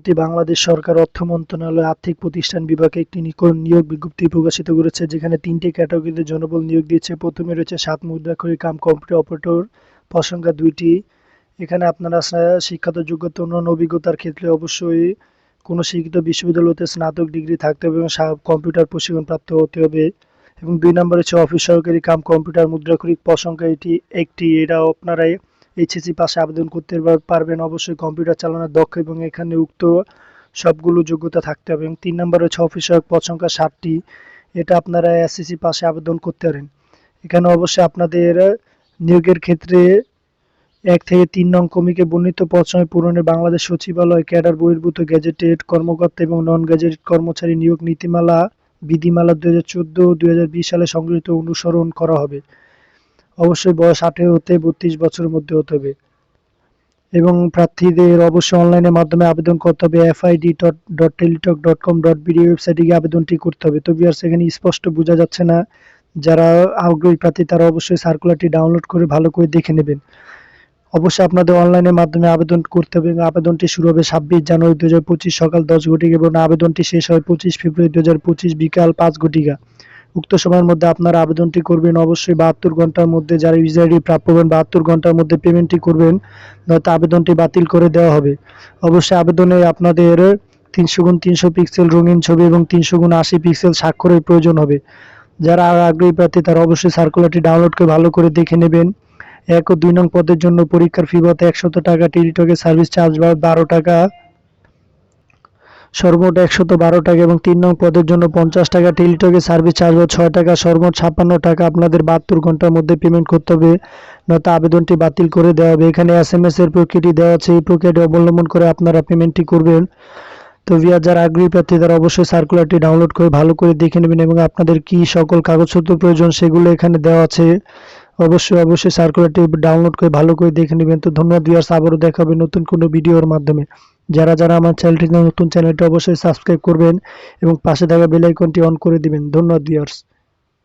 এটি বাংলাদেশ সরকার অর্থ মন্ত্রণালয় আর্থিক প্রতিষ্ঠান বিভাগে একটি নিয়োগ বিজ্ঞপ্তি প্রকাশিত করেছে, যেখানে তিনটি ক্যাটাগরিতে জনবল নিয়োগ দিয়েছে। প্রথমে রয়েছে সাত মুদ্রাক্ষরী কাম কম্পিউটার অপারেটর পদ সংখ্যা দুইটি। এখানে আপনারা শিক্ষাগত যোগ্যতা অন্যান্য অভিজ্ঞতার ক্ষেত্রে অবশ্যই কোনো শিক্ষিত বিশ্ববিদ্যালয়তে স্নাতক ডিগ্রি থাকতে হবে এবং কম্পিউটার প্রশিক্ষণ প্রাপ্ত হতে হবে। এবং দুই নম্বর হচ্ছে অফিস সহকারী কাম কম্পিউটার মুদ্রাক্ষরিক পদ সংখ্যা এটি, একটি। এটা আপনারা এইচএসসি পাশে আবেদন করতে পারবেন অবশ্যই কম্পিউটার চালানোর দক্ষ এবং এখানে উক্ত সবগুলো যোগ্যতা থাকতে হবে এবং তিন নম্বর হচ্ছে অফিস সহায়ক পদ সংখ্যা ষাটটি, এটা আপনারা এসএসসি পাশে আবেদন করতে পারেন। এখানে অবশ্যই আপনাদের নিয়োগের ক্ষেত্রে এক থেকে তিন নং কমিকে বর্ণিত পদ সময় পূরণে বাংলাদেশ সচিবালয় ক্যাডার বহির্ভূত গ্যাজেটেড কর্মকর্তা এবং নন গ্যাজেটেড কর্মচারী নিয়োগ নীতিমালা, বিধিমালা দুই হাজার চোদ্দ সালে সংগৃহীত অনুসরণ করা হবে। অবশ্যই বয়স আঠেরো হতে বত্রিশ বছরের মধ্যে হতে হবে। এবং প্রার্থীদের অবশ্যই অনলাইনের মাধ্যমে আবেদন করতে হবে। FID dot dot Teletalk dot com dot BD ওয়েবসাইটে গিয়ে আবেদনটি করতে হবে। তো বিয়ার সেখানে স্পষ্ট বোঝা যাচ্ছে না। যারা আগ্রহী প্রার্থী, তারা অবশ্যই সার্কুলারটি ডাউনলোড করে ভালো করে দেখে নেবেন। অবশ্যই আপনাদের অনলাইনের মাধ্যমে আবেদন করতে হবে। আবেদনটি শুরু হবে ছাব্বিশ জানুয়ারি দু হাজার পঁচিশ সকাল দশ ঘটিকা এবং আবেদনটি শেষ হয় পঁচিশ ফেব্রুয়ারি দু হাজার পঁচিশ বিকাল পাঁচ ঘটিকা। উক্ত সময়ের মধ্যে আপনারা আবেদনটি করবেন, অবশ্যই বাহাত্তর ঘণ্টার মধ্যে যারা ইউজার আইডি প্রাপ্য হবেন, বাহাত্তর ঘণ্টার মধ্যে পেমেন্টটি করবেন, নয়তো আবেদনটি বাতিল করে দেওয়া হবে। অবশ্যই আবেদনে আপনাদের তিনশো গুণ তিনশো পিক্সেল রঙিন ছবি এবং তিনশো গুণ আশি পিক্সেল স্বাক্ষরের প্রয়োজন হবে। যারা আগ্রহী প্রার্থী, তারা অবশ্যই সার্কুলারটি ডাউনলোড করে ভালো করে দেখে নেবেন। এক ও দুই নং পদের জন্য পরীক্ষার ফি বাবদ একশত টাকা, টেলিটকের সার্ভিস চার্জ বা বারো টাকা সর্বমোট একশত বারো টাকা এবং তিন নং পদের জন্য পঞ্চাশ টাকা টেলিটকের সার্ভিস চার্জ বা ছয় টাকা, সর্বমোট ছাপ্পান্ন টাকা আপনাদের বাহাত্তর ঘণ্টার মধ্যে পেমেন্ট করতে হবে। নয়তো আবেদনটি বাতিল করে দেওয়া হবে। এখানে এস এম এর প্রক্রিয়াটি দেওয়া আছে। এই প্রক্রিয়াটি অবলম্বন করে আপনারা পেমেন্টটি করবেন। তো ভিয়া যারা আগ্রহী প্রার্থী, তারা অবশ্যই সার্কুলারটি ডাউনলোড করে ভালো করে দেখে নেবেন এবং আপনাদের কি সকল কাগজপত্র প্রয়োজন সেগুলো এখানে দেওয়া আছে। অবশ্যই অবশ্যই সার্কুলারটি ডাউনলোড করে ভালো করে দেখে নেবেন। তো ধন্যবাদ ভিউয়ার্স। আবারও দেখা হবে নতুন কোনো ভিডিওর মাধ্যমে। যারা যারা আমার চ্যানেলটি নতুন চ্যানেলটি অবশ্যই সাবস্ক্রাইব করবেন এবং পাশে থাকা বেল আইকনটি অন করে দিবেন। ধন্যবাদ ভিউয়ার্স